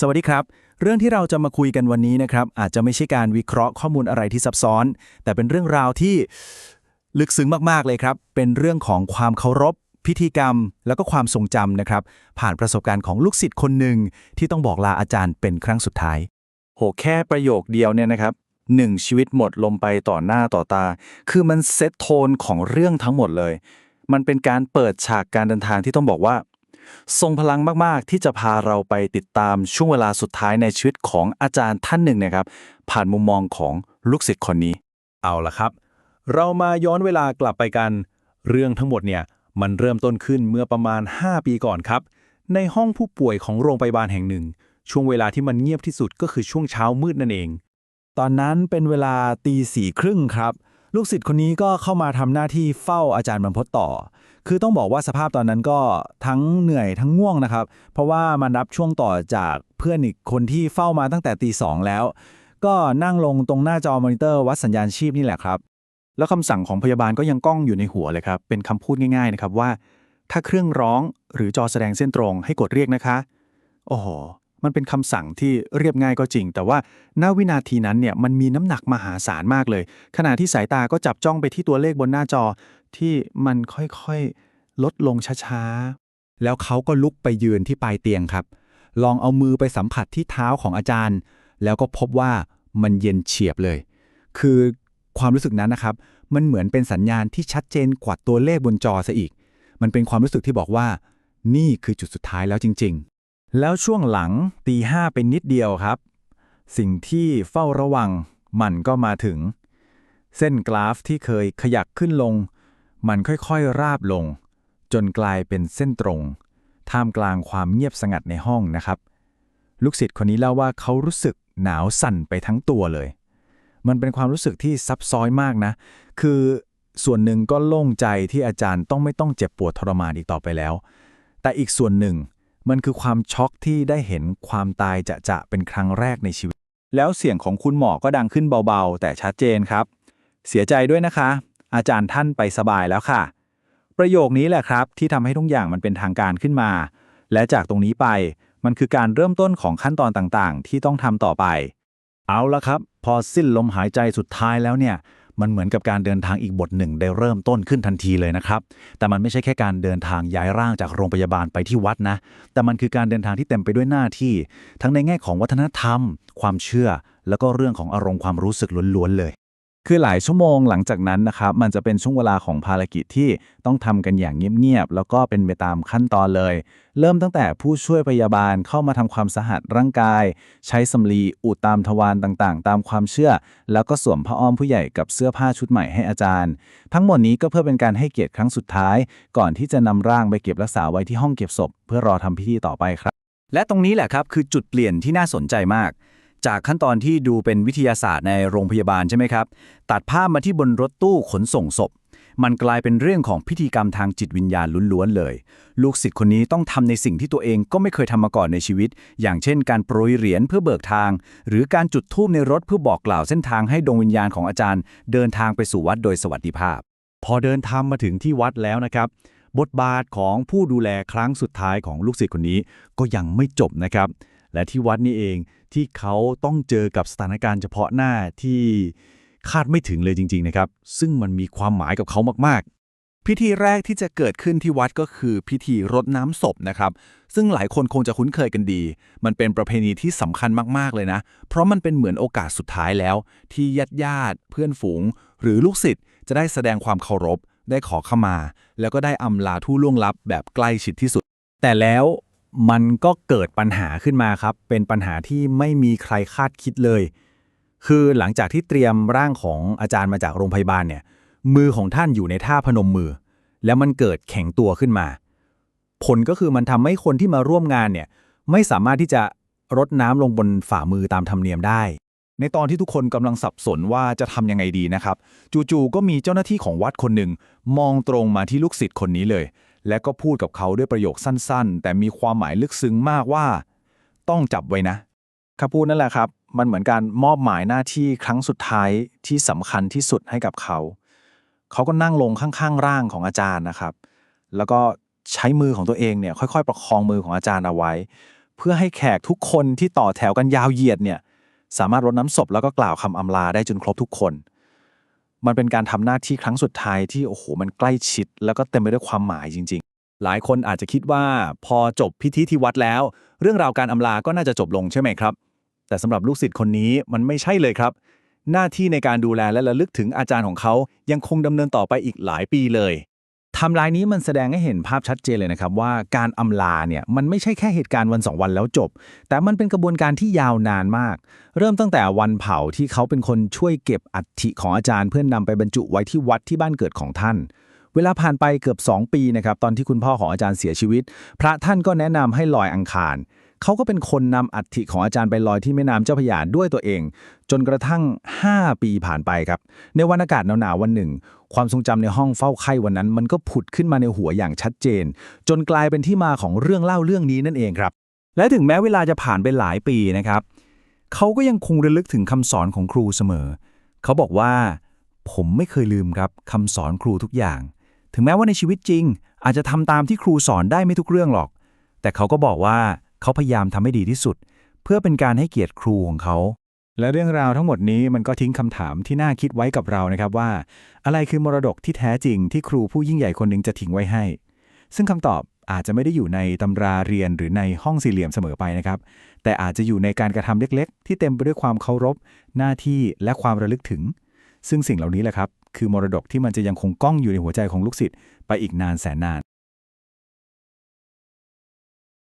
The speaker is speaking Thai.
สวัสดีครับ เรื่องที่เราจะมาคุยกันวันนี้นะครับ อาจจะไม่ใช่การวิเคราะห์ข้อมูลอะไรที่ซับซ้อน แต่เป็นเรื่องราวที่ลึกซึ้งมากๆเลยครับ เป็นเรื่องของความเคารพ พิธีกรรม แล้วก็ความทรงจำนะครับ ผ่านประสบการณ์ของลูกศิษย์คนหนึ่งที่ต้องบอกลาอาจารย์เป็นครั้งสุดท้าย โหแค่ประโยคเดียวเนี่ยนะครับหนึ่งชีวิตหมดลงไปต่อหน้าต่อตา คือมันเซตโทนของเรื่องทั้งหมดเลย มันเป็นการเปิดฉากการเดินทางที่ต้องบอกว่า ทรงพลังมาก ๆ ที่จะพาเราไปติดตามช่วงเวลาสุดท้ายในชีวิตของอาจารย์ท่านหนึ่งนะครับ ผ่านมุมมองของลูกศิษย์คนนี้ เอาละครับ เรามาย้อนเวลากลับไปกัน เรื่องทั้งหมดเนี่ยมันเริ่มต้นขึ้นเมื่อประมาณ 5 ปีก่อนครับ ในห้องผู้ป่วยของโรงพยาบาลแห่งหนึ่ง ช่วงเวลาที่มันเงียบที่สุดก็คือช่วงเช้ามืดนั่นเอง ตอนนั้นเป็นเวลาตีสี่ครึ่งครับ ลูกศิษย์คนนี้ก็เข้ามาทำหน้าที่เฝ้าอาจารย์บรรพตต่อ คือต้องบอกว่าสภาพตอนนั้นก็ทั้งเหนื่อยทั้งง่วงนะครับ เพราะว่ามันรับช่วงต่อจากเพื่อนอีกคนที่เฝ้ามาตั้งแต่ตีสองแล้ว ก็นั่งลงตรงหน้าจอมอนิเตอร์วัดสัญญาณชีพนี่แหละครับ แล้วคำสั่งของพยาบาลก็ยังก้องอยู่ในหัวเลยครับ เป็นคำพูดง่ายๆนะครับว่า ถ้าเครื่องร้องหรือจอแสดงเส้นตรงให้กดเรียกนะคะ โอ้โห มันเป็นคำสั่งที่เรียบง่ายก็จริง แต่ว่าณวินาทีนั้นเนี่ยมันมีน้ำหนักมหาศาลมากเลย ขณะที่สายตาก็จับจ้องไปที่ตัวเลขบนหน้าจอ ที่มันค่อยๆลดลงช้าๆ แล้วเขาก็ลุกไปยืนที่ปลายเตียงครับ ลองเอามือไปสัมผัสที่เท้าของอาจารย์ แล้วก็พบว่ามันเย็นเฉียบเลย คือความรู้สึกนั้นนะครับ มันเหมือนเป็นสัญญาณที่ชัดเจนกว่าตัวเลขบนจอซะอีก มันเป็นความรู้สึกที่บอกว่า นี่คือจุดสุดท้ายแล้วจริงๆ แล้วช่วงหลังตีห้าเป็นนิดเดียวครับ สิ่งที่เฝ้าระวังมันก็มาถึง เส้นกราฟที่เคยขยักขึ้นลง มันค่อยๆราบลง จนกลายเป็นเส้นตรง ท่ามกลางความเงียบสงัดในห้องนะครับ ลูกศิษย์คนนี้เล่าว่าเขารู้สึกหนาวสั่นไปทั้งตัวเลย มันเป็นความรู้สึกที่ซับซ้อนมากนะ คือส่วนหนึ่งก็โล่งใจที่อาจารย์ต้องไม่ต้องเจ็บปวดทรมานอีกต่อไปแล้ว แต่อีกส่วนหนึ่ง มันคือความช็อกที่ได้เห็นความตายจะจะเป็นครั้งแรกในชีวิต แล้วเสียงของคุณหมอก็ดังขึ้นเบาๆ แต่ชัดเจนครับ เสียใจด้วยนะคะ อาจารย์ท่านไปสบายแล้วค่ะ ประโยคนี้แหละครับ ที่ทำให้ทุกอย่างมันเป็นทางการขึ้นมา และจากตรงนี้ไปมันคือการเริ่มต้นของขั้นตอนต่างๆ ที่ต้องทำต่อไป เอาละครับ พอสิ้นลมหายใจสุดท้ายแล้วเนี่ย มันเหมือนกับการเดินทางอีกบทหนึ่งได้เริ่มต้นขึ้นทันทีเลยนะครับ แต่มันไม่ใช่แค่การเดินทางย้ายร่างจากโรงพยาบาลไปที่วัดนะ แต่มันคือการเดินทางที่เต็มไปด้วยหน้าที่ ทั้งในแง่ของวัฒนธรรม ความเชื่อ แล้วก็เรื่องของอารมณ์ความรู้สึกล้วนๆเลย คือหลายชั่วโมงหลังจากนั้นนะครับ มันจะเป็นช่วงเวลาของภารกิจที่ต้องทำกันอย่างเงียบๆ แล้วก็เป็นไปตามขั้นตอนเลย เริ่มตั้งแต่ผู้ช่วยพยาบาลเข้ามาทำความสะอาดร่างกาย ใช้สำลีอุดตามทวารต่างๆ ตามความเชื่อ แล้วก็สวมผ้าอ้อมผู้ใหญ่กับเสื้อผ้าชุดใหม่ให้อาจารย์ ทั้งหมดนี้ก็เพื่อเป็นการให้เกียรติครั้งสุดท้าย ก่อนที่จะนำร่างไปเก็บรักษาไว้ที่ห้องเก็บศพ เพื่อรอทำพิธีต่อไปครับ และตรงนี้แหละครับคือจุดเปลี่ยนที่น่าสนใจมาก จากขั้นตอนที่ดูเป็นวิทยาศาสตร์ในโรงพยาบาลใช่ไหมครับ ตัดภาพมาที่บนรถตู้ขนส่งศพ มันกลายเป็นเรื่องของพิธีกรรมทางจิตวิญญาณล้วนๆเลย ลูกศิษย์คนนี้ต้องทำในสิ่งที่ตัวเองก็ไม่เคยทำมาก่อนในชีวิต อย่างเช่น การโปรยเหรียญเพื่อเบิกทาง หรือการจุดธูปในรถเพื่อบอกกล่าวเส้นทางให้ดวงวิญญาณของอาจารย์ เดินทางไปสู่วัดโดยสวัสดิภาพ พอเดินทางมาถึงที่วัดแล้วนะครับบทบาทของผู้ดูแลครั้งสุดท้ายของลูกศิษย์คนนี้ก็ยังไม่จบนะครับ และที่วัดนี่เองที่เขาต้องเจอกับสถานการณ์เฉพาะหน้าที่คาดไม่ถึงเลยจริง ๆ นะครับ ซึ่งมันมีความหมายกับเขามาก ๆพิธีแรกที่จะเกิดขึ้นที่วัดก็คือพิธีรดน้ำศพนะครับ ซึ่งหลายคนคงจะคุ้นเคยกันดี มันเป็นประเพณีที่สำคัญมากๆเลยนะ เพราะมันเป็นเหมือนโอกาสสุดท้ายแล้ว ที่ญาติญาติเพื่อนฝูง หรือลูกศิษย์จะได้แสดงความเคารพ ได้ขอขมา แล้วก็ได้อำลาทู่ล่วงลับแบบใกล้ชิดที่สุด แต่แล้ว มันก็เกิดปัญหาขึ้นมาครับ เป็นปัญหาที่ไม่มีใครคาดคิดเลย คือหลังจากที่เตรียมร่างของอาจารย์มาจากโรงพยาบาลเนี่ย มือของท่านอยู่ในท่าพนมมือ แล้วมันเกิดแข็งตัวขึ้นมา ผลก็คือมันทำให้คนที่มาร่วมงานเนี่ย ไม่สามารถที่จะรดน้ำลงบนฝ่ามือตามธรรมเนียมได้ ในตอนที่ทุกคนกำลังสับสนว่าจะทำยังไงดีนะครับ จู่ๆก็มีเจ้าหน้าที่ของวัดคนหนึ่งมองตรงมาที่ลูกศิษย์คนนี้เลย และก็พูดกับเขาด้วยประโยคสั้นๆ แต่มีความหมายลึกซึ้งมากว่า ต้องจับไว้นะคำพูดนั่นแหละครับ มันเหมือนการมอบหมายหน้าที่ครั้งสุดท้ายที่สำคัญที่สุดให้กับเขา เขาก็นั่งลงข้างๆร่างของอาจารย์นะครับ แล้วก็ใช้มือของตัวเองเนี่ยค่อยๆ ประคองมือของอาจารย์เอาไว้ เพื่อให้แขกทุกคนที่ต่อแถวกันยาวเหยียดเนี่ยสามารถรดน้ำศพแล้วก็กล่าวคำอำลาได้จนครบทุกคน มันเป็นการทำหน้าที่ครั้งสุดท้ายที่โอ้โหมันใกล้ชิด แล้วก็เต็มไปด้วยความหมายจริง ๆ หลายคนอาจจะคิดว่าพอจบพิธีที่วัดแล้ว เรื่องราวการอำลาก็น่าจะจบลงใช่ไหมครับ แต่สำหรับลูกศิษย์คนนี้มันไม่ใช่เลยครับ หน้าที่ในการดูแลและระลึกถึงอาจารย์ของเขายังคงดำเนินต่อไปอีกหลายปีเลย ทำลายนี้มันแสดงให้เห็นภาพชัดเจนเลยนะครับว่าการอำลาเนี่ยมันไม่ใช่แค่เหตุการณ์วันสองวันแล้วจบ แต่มันเป็นกระบวนการที่ยาวนานมาก เริ่มตั้งแต่วันเผาที่เขาเป็นคนช่วยเก็บอัฐิของอาจารย์ เพื่อนนำไปบรรจุไว้ที่วัดที่บ้านเกิดของท่าน เวลาผ่านไปเกือบ 2 ปีนะครับตอนที่คุณพ่อของอาจารย์เสียชีวิต พระท่านก็แนะนำให้ลอยอังคาร เขาก็เป็นคนนำอัฐิของอาจารย์ไปลอยที่แม่น้ำเจ้าพระยาด้วยตัวเอง จนกระทั่ง 5 ปีผ่านไปครับ ในวันอากาศหนาวๆวันหนึ่ง ความทรงจำในห้องเฝ้าไข้วันนั้น มันก็ผุดขึ้นมาในหัวอย่างชัดเจน จนกลายเป็นที่มาของเรื่องเล่าเรื่องนี้นั่นเองครับ และถึงแม้เวลาจะผ่านไปหลายปีนะครับเขาก็ยังคงระลึกถึงคำสอนของครูเสมอ เขาบอกว่า ผมไม่เคยลืมครับคำสอนครูทุกอย่าง ถึงแม้ว่าในชีวิตจริง อาจจะทำตามที่ครูสอนได้ไม่ทุกเรื่องหรอก แต่เขาก็บอกว่า เขาพยายามทำให้ดีที่สุด เพื่อเป็นการให้เกียรติครูของเขา และเรื่องราวทั้งหมดนี้มันก็ทิ้งคำถามที่น่าคิดไว้กับเรานะครับว่า อะไรคือมรดกที่แท้จริงที่ครูผู้ยิ่งใหญ่คนหนึ่งจะทิ้งไว้ให้ ซึ่งคำตอบอาจจะไม่ได้อยู่ในตำราเรียนหรือในห้องสี่เหลี่ยมเสมอไปนะครับ แต่อาจจะอยู่ในการกระทำเล็กๆ ที่เต็มไปด้วยความเคารพ หน้าที่และความระลึกถึง ซึ่งสิ่งเหล่านี้แหละครับ คือมรดกที่มันจะยังคงก้องอยู่ในหัวใจของลูกศิษย์ไปอีกนานแสนนาน